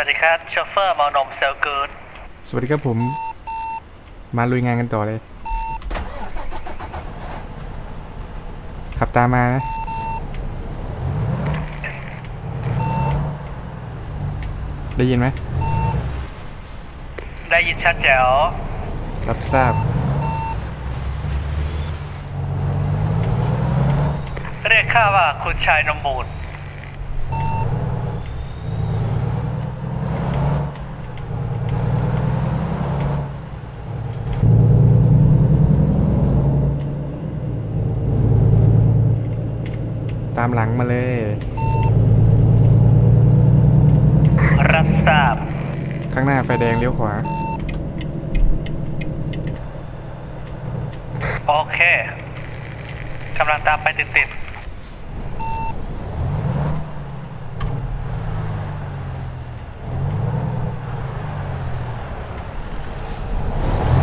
วัสดีครับโชเฟอร์เมานมเซลกูดสวัสดีครับผม มาลุยงานกันต่อเลย ขับตามมานะ ได้ยินไหม ได้ยินชัดแจ๋ว รับทราบ เรียกข้าว่าคุณชายนมบูดามหลังมาเลย รับทราบ ข้างหน้าไฟแดงเลี้ยวขวา โอเค กำลังตามไปติด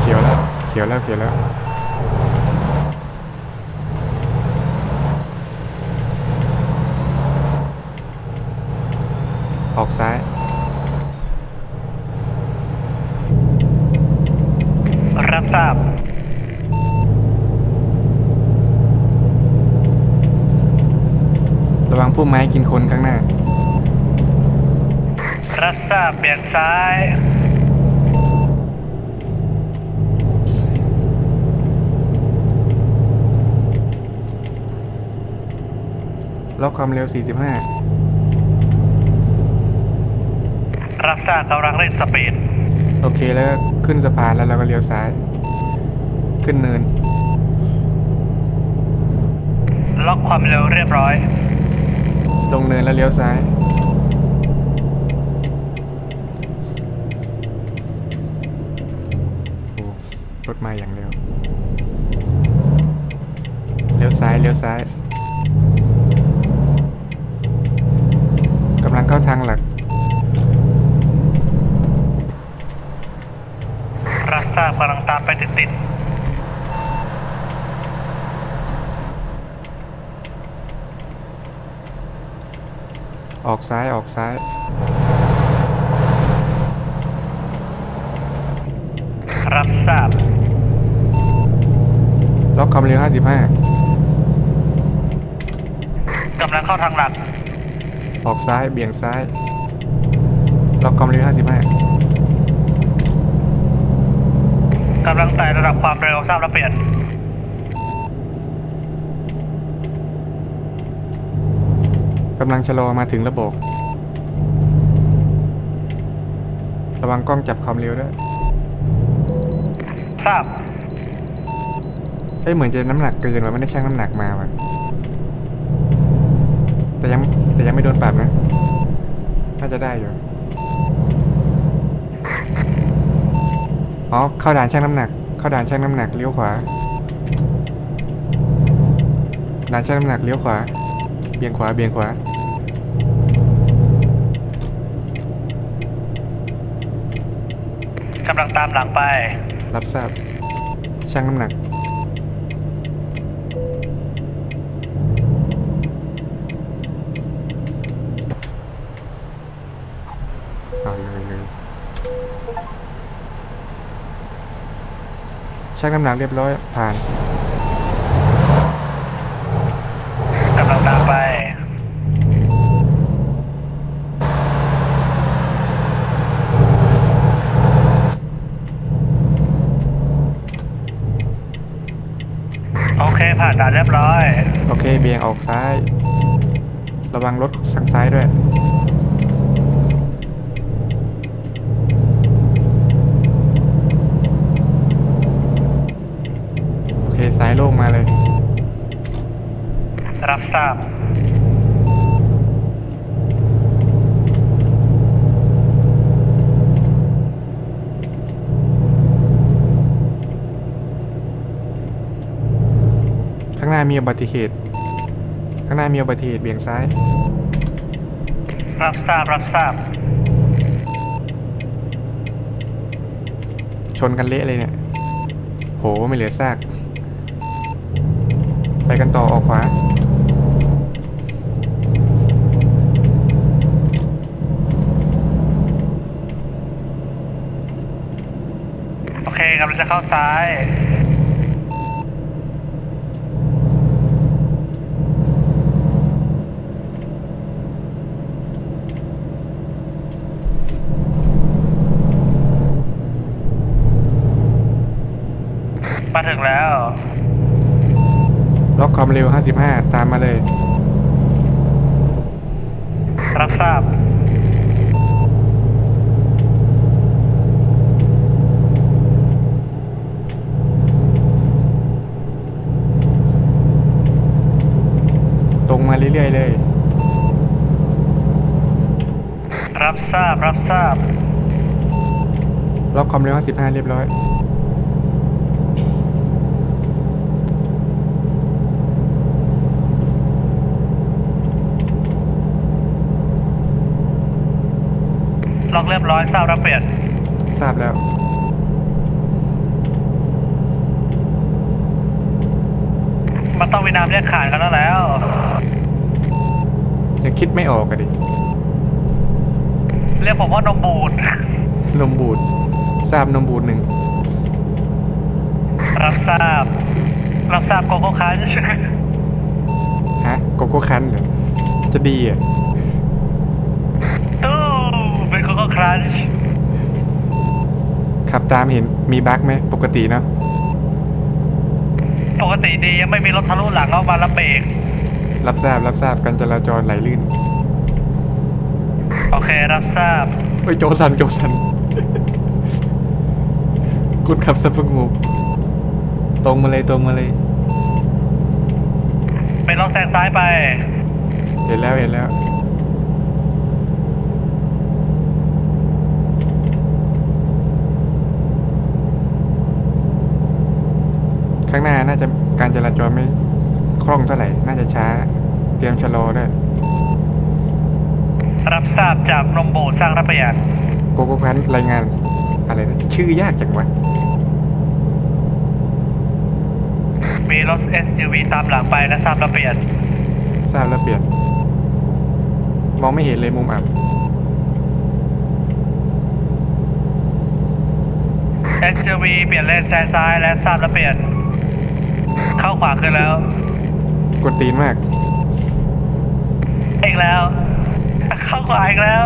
เขียวแล้ว เขียวแล้ว เขียวแล้ว ออกซ้ายๆรับทราบ ระวังพุ่มไม้กินคนข้างหน้า รับทราบเบี่ยงซ้าย ล็อกความเร็ว 45 รับทราบกำลังเร่งสปีด โอเคแล้วก็ขึ้นสะพานแล้วเราก็เลี้ยวซ้าย ขึ้นเนิน ล็อกความเร็วเรียบร้อย ลงเนินแล้วเลี้ยวซ้าย โอ้รถมาอย่างเร็ว เลี้ยวซ้ายเลี้ยวซ้ายกำลังเข้าทางหลัก รับ ทราบกำลังตามไปติดออกซ้ายออกซ้ายๆรับทราบ ล็อกความเร็ว55 กำลังเข้าทางหลัก ออกซ้ายเบี่ยงซ้าย ล็อกความเร็ว55 กำลังไต่ระดับความเร็วทราบแล้วเปลี่ยน กำลังชะลอมาถึงระบบ ระวังกล้องจับความเร็วด้วยทราบ เอ้ยเหมือนจะน้ำหนักเกินว่ะไม่ได้ชั่งน้ำหนักมาว่ะแต่ยังแต่ยังไม่โดนปรับนะ น่าจะได้อยู่ อ๋อ เข้าด่านชั่งน้ำหนัก เข้าด่านชั่งน้ำหนักเลี้ยวขวา ด่านชั่งน้ำหนักเลี้ยวขวา เบี่ยงขวา เบี่ยงขวา กำลังตามหลังไป รับทราบ ชั่งน้ำหนัก ชั่งน้ำหนักเรียบร้อยผ่านกำลังตามไป โอเค ผ่านด่านเรียบร้อย โอเค เบี่ยงออกซ้าย ระวังรถทางซ้ายด้วย โอเคซ้ายโล่งมาเลย รับทราบ ข้างหน้ามีอุบัติเหตุ ข้างหน้ามีอุบัติเหตุเบี่ยงซ้าย รับทราบ รับทราบ ชนกันเละเลยเนี่ย โห ไม่เหลือซาก ไปกันต่อออกขวาโอเคกำลังจะเข้าซ้าย มาถึงแล้ว ล็อกความเร็ว 55 ตามมาเลย รับทราบ ตรงมาเรื่อยๆเลย รับทราบ รับทราบ ล็อกความเร็ว 55 เรียบร้อย ล็อกเรียบร้อยทราบรับเปลี่ยนทราบแล้ว มันต้องมีน้ำเรียกขานกันแล้วแล้วยังคิดไม่ออกอะดิ เรียกผมว่านมบูดนมบูดทราบนมบูดหนึ่ง รับทราบ รับทราบโกโก้คัน ฮะ โกโก้คันเหรอจะดีอะ ตู้ เป็นโกโก้ครันช์ขับตามเห็นมีบั๊กไหมปกติเนอะปกติดียังไม่มีรถทะลุหลังเข้ามาแล้วเบรกรับทราบรับทราบการจราจรไหลลื่นโอเครับทราบเฮ้ยโจสันโจสันคุณขับสปงมูตรงมาเลยตรงมาเลยเป็นลองแซงซ้ายไป เห็นแล้วเห็นแล้ว ข้างหน้าน่าจะการจราจรไม่คล่องเท่าไหร่ น่าจะช้า เตรียมชะลอด้วย รับทราบจากนมบูดสร้างรับประหยัดโกโก้คันรายงานอะไรนะชื่อยากจังวะ มีรถ SUV ตามหลังไปและทราบรับประหยัดทราบแล้วเปลี่ยน มองไม่เห็นเลยมุมอับ SUV เปลี่ยนเลนแซงซ้ายและทราบรับประหยัด เข้าขวาขึ้นแล้ว กดตีนมาก อีกแล้ว เข้าขวาอีกแล้ว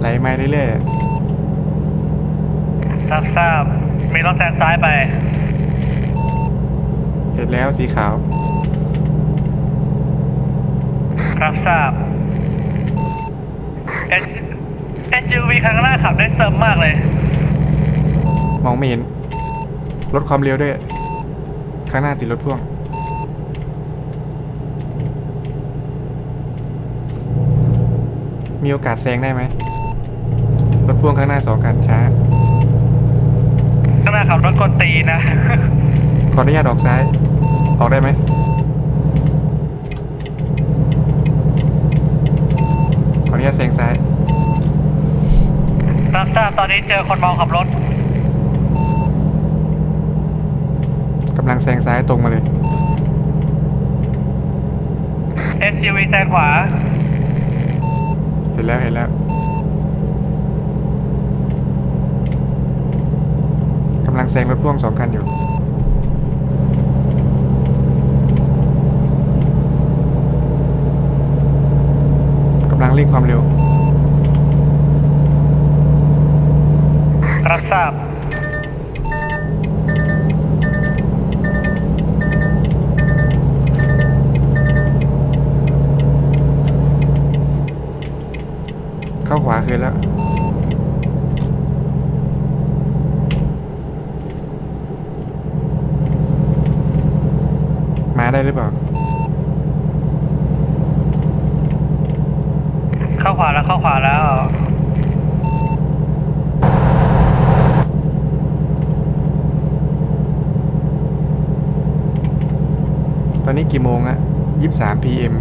ไหลมาเรื่อยรับทราบมีรถแซงซ้ายไป ๆเห็นแล้วสีขาว รับทราบ S SUV ข้างหน้าขับได้เซิร์ฟมากเลย มองไม่เห็น ลดความเร็วด้วย ข้างหน้าติดรถพ่วง มีโอกาสแซงได้ไหมรถพ่วงข้างหน้าสองคันช้า ข้างหน้าขับรถกดตีนะ ขออนุญาตออกซ้าย ออกได้ไหม ขออนุญาตแซงซ้าย รับทราบตอนนี้เจอคนเมาขับรถ กำลัง แซงซ้ายตรงมาเลย SUV แซงขวา เห็นแล้วเห็นแล้วกำลังแซงรถพ่วงสองคันอยู่ กำลังเร่งความเร็ว รับทราบ ได้หรือเปล่า เข้าขวาแล้วเข้าขวาแล้ว ตอนนี้กี่โมงอะยี่สาม PM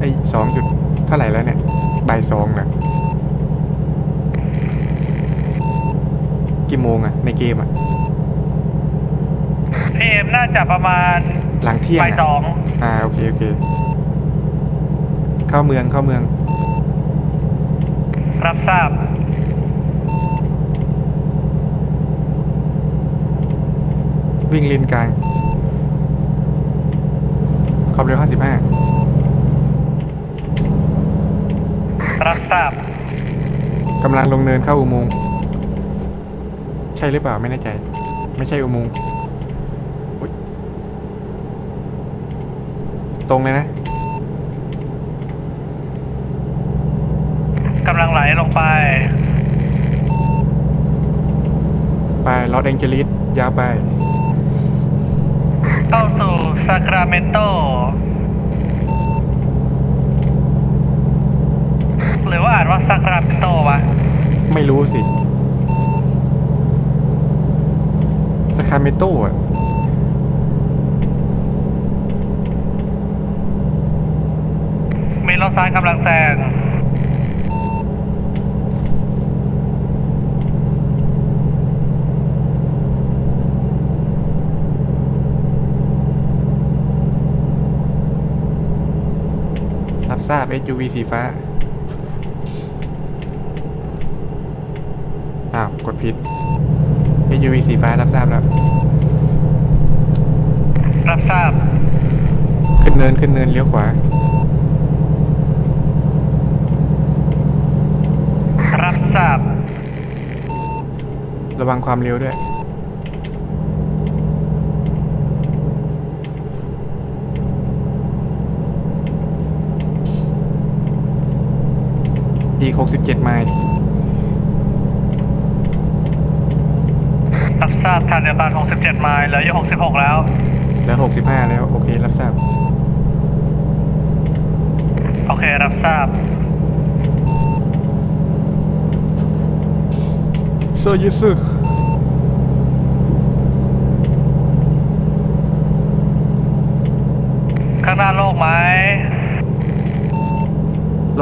ไอ้สองจุดเท่าไหร่แล้วเนี่ยบ่ายสองนะกี่โมงอะในเกมอะพีเอ็มน่าจะประมาณ หลังเที่ยงไปสองอ่าโอเคโอเคเข้าเมืองเข้าเมือง รับทราบ วิ่งลินกลางความเร็วห้าสิบห้ารับทราบกำลังลงเนินเข้าอุโมงค์ใช่หรือเปล่าไม่แน่ใจ ไม่ใช่อุโมงค์ ตรงเลยนะกำลังไหลลงไป ไปลอสแองเจลิสยาวไป เข้าสู่ซาคราเมนโต หรือว่าอ่านว่าซาคราเมนโตวะ ไม่รู้สิสคาเมโต้อะ มีรถซ้ายกำลังแซงรับทราบ SUV สีฟ้า อ้าว กดผิด SUV สีฟ้า รับทราบแล้ว รับทราบ ขึ้นเนิน ขึ้นเนิน เลี้ยวขวา รับทราบ ระวังความเร็วด้วย อีก 67 ไมล์รับทราบทางเดียวกัน67ไมล์เหลืออยู่66 แล้ว แล้ว 65 แล้ว โอเค รับทราบ โอเค รับทราบโซยิสึ ข้างหน้าโล่งไหม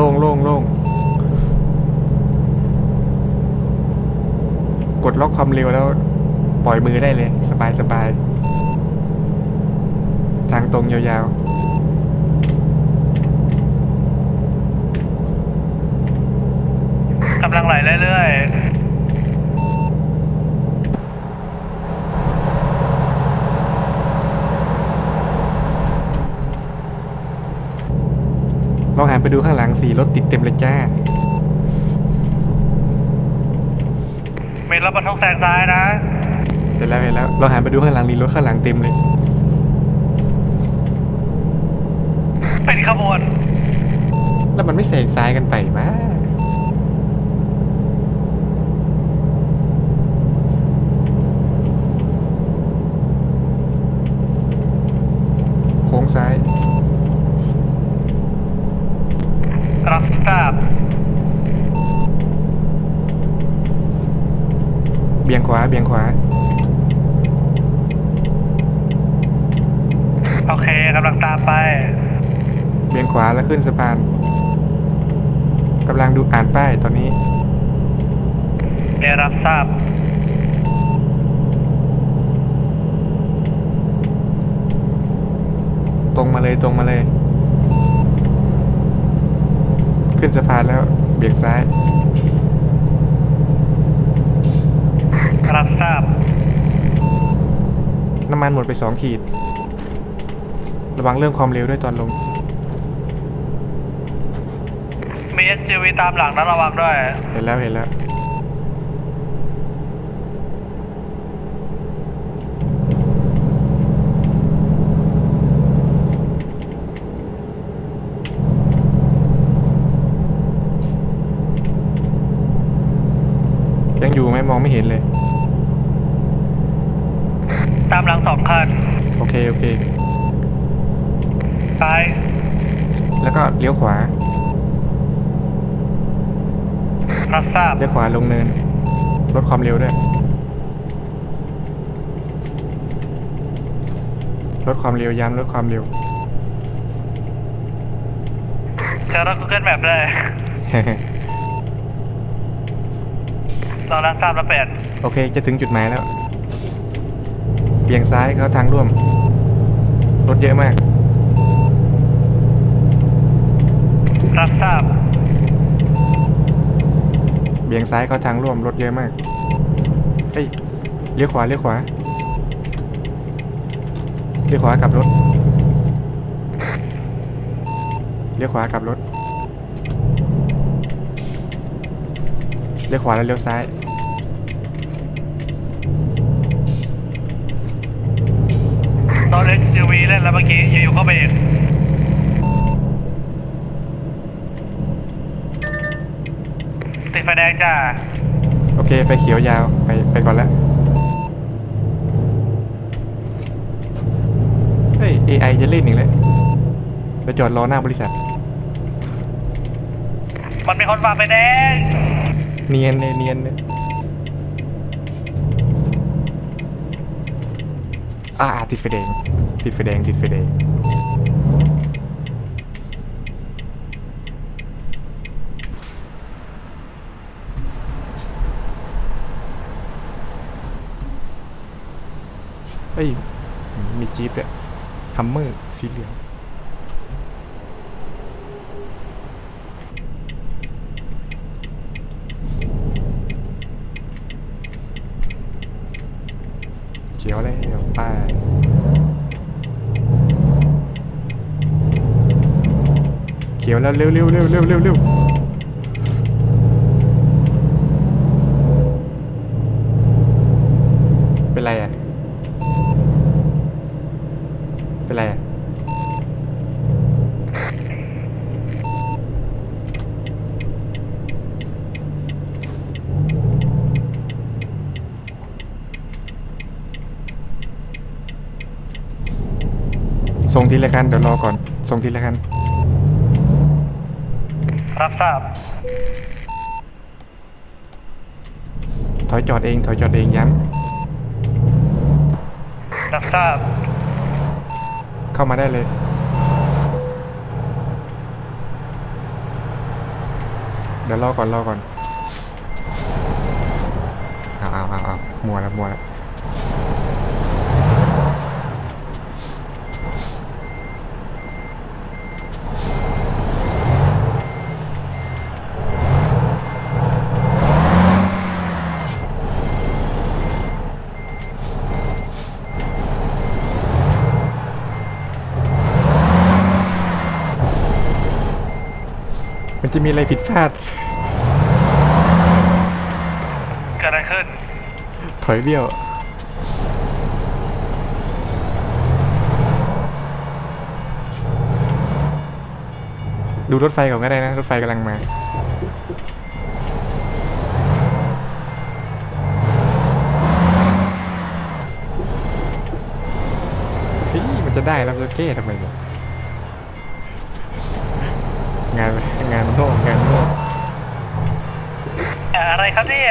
โล่งโล่งโล่งกดล็อกความเร็วแล้ว ปล่อยมือได้เลย สบายสบาย ทางตรงยาวๆกำลังไหลเรื่อยๆ ลองหันไปดูข้างหลังสีรถติดเต็มเลยจ้าๆมีรถบรรทุกแซงซ้ายนะเห็นแล้วเห็นแล้วเราหันไปดูข้างหลังนี่รถข้างหลังเต็มเลย เป็นขบวน แล้วมันไม่แซงซ้ายกันไปมาโค้งซ้าย รับทราบ เบี่ยงขวา เบี่ยงขวา โอเคกำลังตามไป เบี่ยง ขวาแล้วขึ้นสะพานกำลังดูอ่านป้ายตอนนี้เดี๋ยวรับทราบ ตรงมาเลยตรงมาเลย ขึ้นสะพานแล้วเบี่ยงซ้าย รับทราบ น้ำมันหมดไปสองขีด ระวังเรื่องความเร็วด้วยตอนลง มี SUV ตามหลังนะระวังด้วย เห็นแล้วเห็นแล้ว ยังอยู่ไหมมองไม่เห็นเลย ตามหลังสองคันโอเค โอเค ซ้าย แล้วก็เลี้ยวขวา รับทราบเลี้ยวขวาลงเนิน ลดความเร็วด้วย ลดความเร็วย้ำลดความเร็วเจอรถ Google Map เลยเรารับทราบแล้วเปลี่ยนโอเค จะถึงจุดหมายแล้ว เบี่ยงซ้ายเข้าทางร่วม รถเยอะมาก รับทราบ เบี่ยงซ้ายเข้าทางร่วมรถเยอะมากเฮ้ยเลี้ยวขวาเลี้ยวขวาเลี้ยวขวากลับรถเลี้ยวขวากลับรถเลี้ยวขวาแล้วเลี้ยวซ้ายตอน SUV เล่นแล้วเมื่อกี้อยู่ๆก็เบรก ติดไฟแดงจ้าโอเค ไฟเขียวยาว ไปไปก่อนแล้ว เฮ้ย AI จะเล่นอีกแล้วไปจอดรอหน้าบริษัท มันมีคนฝ่าไฟแดงเนียนเลยเนียนเลยอ่าติดไฟแดง ติดไฟแดง ติดไฟแดง เฮ้ย มีจี๊ปเนี่ยทัมเมอร์สีเหลืองเขียวเลยเขียวไป้าเขียวแล้วเร็วเร็วเร็วเร็วเร็วเร็วเป็นไรอะ เป็นไรอะ ส่งที ละคันเดี๋ยวรอก่อน ส่งทีละคัน รับทราบ ถอยจอดเอง ถอยจอดเองย้รับทราบำเข้ามาได้เลย เดี๋ยวรอก่อนรอก่อน เอาเอาเอาเอามัวแล้วมัวแล้ว มันจะมีอะไรผิดพลาดเกิดอะไรขึ้น ถอยเบี้ยว ดูรถไฟก่อนก็ได้นะ รถไฟกำลังมา เฮ้ย มันจะได้แล้วมันจะแก้ทำไมเนี่ย งานงานมันโล่งงานมันโล่งอะไรครับเนี่ย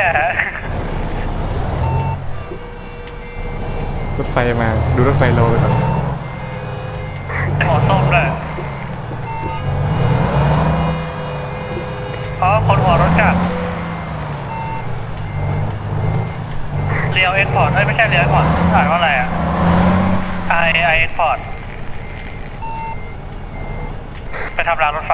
รถไฟมาดูรถไฟโลไปก่อนหัวส้มเลยอ๋อคนหัวรถจักรเรียวเอ็กพอร์ตเอ้ยไม่ใช่เรียวเอ็กพอร์ตอ่านว่าอะไรอะไอไอเอ็กพอร์ต ไปทำรางรถไฟ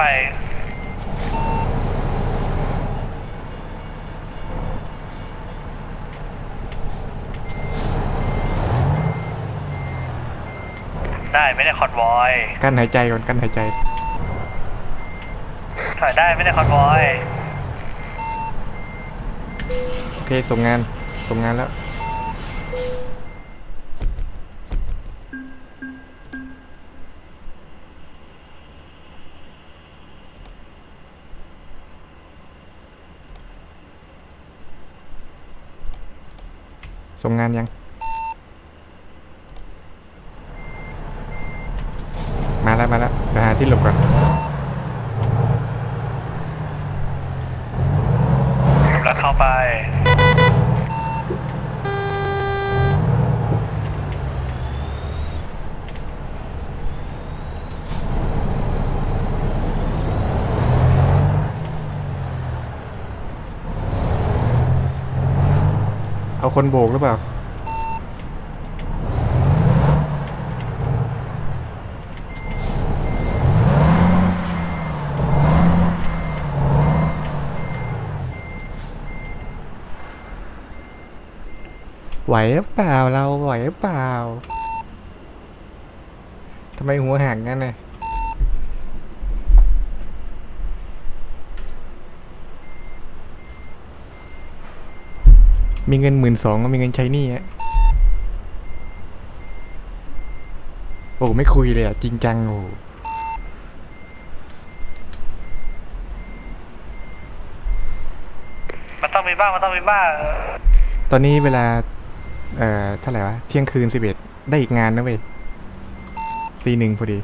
ได้ไม่ได้คอนวอยกั้นหายใจก่อนกั้นหายใจ ถอยได้ไม่ได้คอนวอย โอเค ส่งงาน ส่งงานแล้ว ส่งงานยัง มาแล้วมาแล้วไปหาที่หลบก่อนกำลังเข้าไป คนโบกหรือเปล่า ไหวรือเปล่าเราไหวรือเปล่าทำไมหัวหักงั้นน่ะ มีเงินหมื่นสองก็มีเงินใช้หนี้อะโอ้ไม่คุยเลยอะจริงจังโอ้มันต้องมีบ้างมันต้องมีบ้างเออตอนนี้เวลา เอ่อเท่าไหร่วะ เที่ยงคืนสิบเอ็ดได้อีกงานนะเว้ยตีหนึ่งพอดี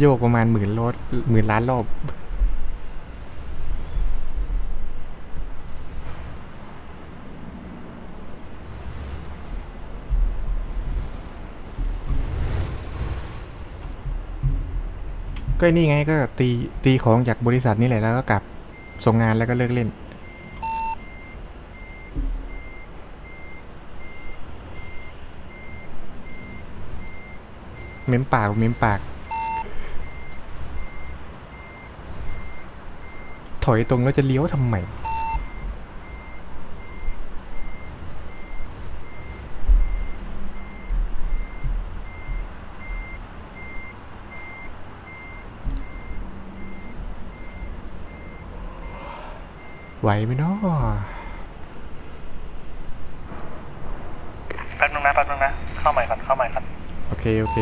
โยกประมาณหมื่นรถหมื่นล้านรอบก็นี่ไงก็ตีตีของจากบริษัทนี่แหละแล้วก็กลับส่งงานแล้วก็เลิกเล่น เม้มปากเม้มปาก ถอยตรงแล้วจะเลี้ยวทำไมไหวไหมเนาะแป๊บนึงนะแป๊บนึงนะ เข้าใหม่ก่อนเข้าใหม่ก่อนโอเค โอเค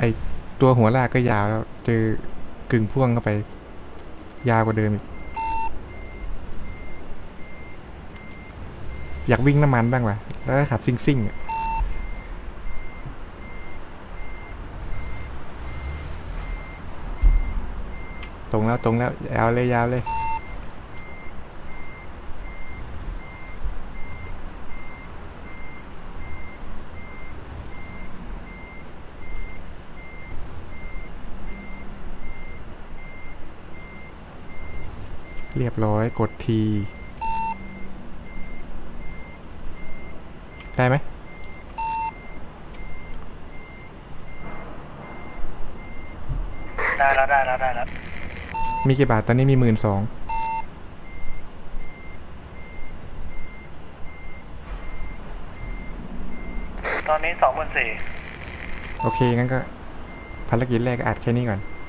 ไอ ตัวหัวลากก็ยาวแล้วเจอกึ่งพ่วงเข้าไป ยาวกว่าเดิมอีก อยากวิ่งน้ำมันบ้างวะแล้วก็ขับซิ่งซิ่งๆอะตรงแล้วตรงแล้วยาวเลยยาวเลย เรียบร้อยกดทีได้ไหมได้แล้วได้แล้วได้แล้วมีกี่บาทตอนนี้มีหมื่นสองตอนนี้สองหมื่นสี่โอเคงั้นก็ภารกิจแรกก็อัดแค่นี้ก่อนทราบ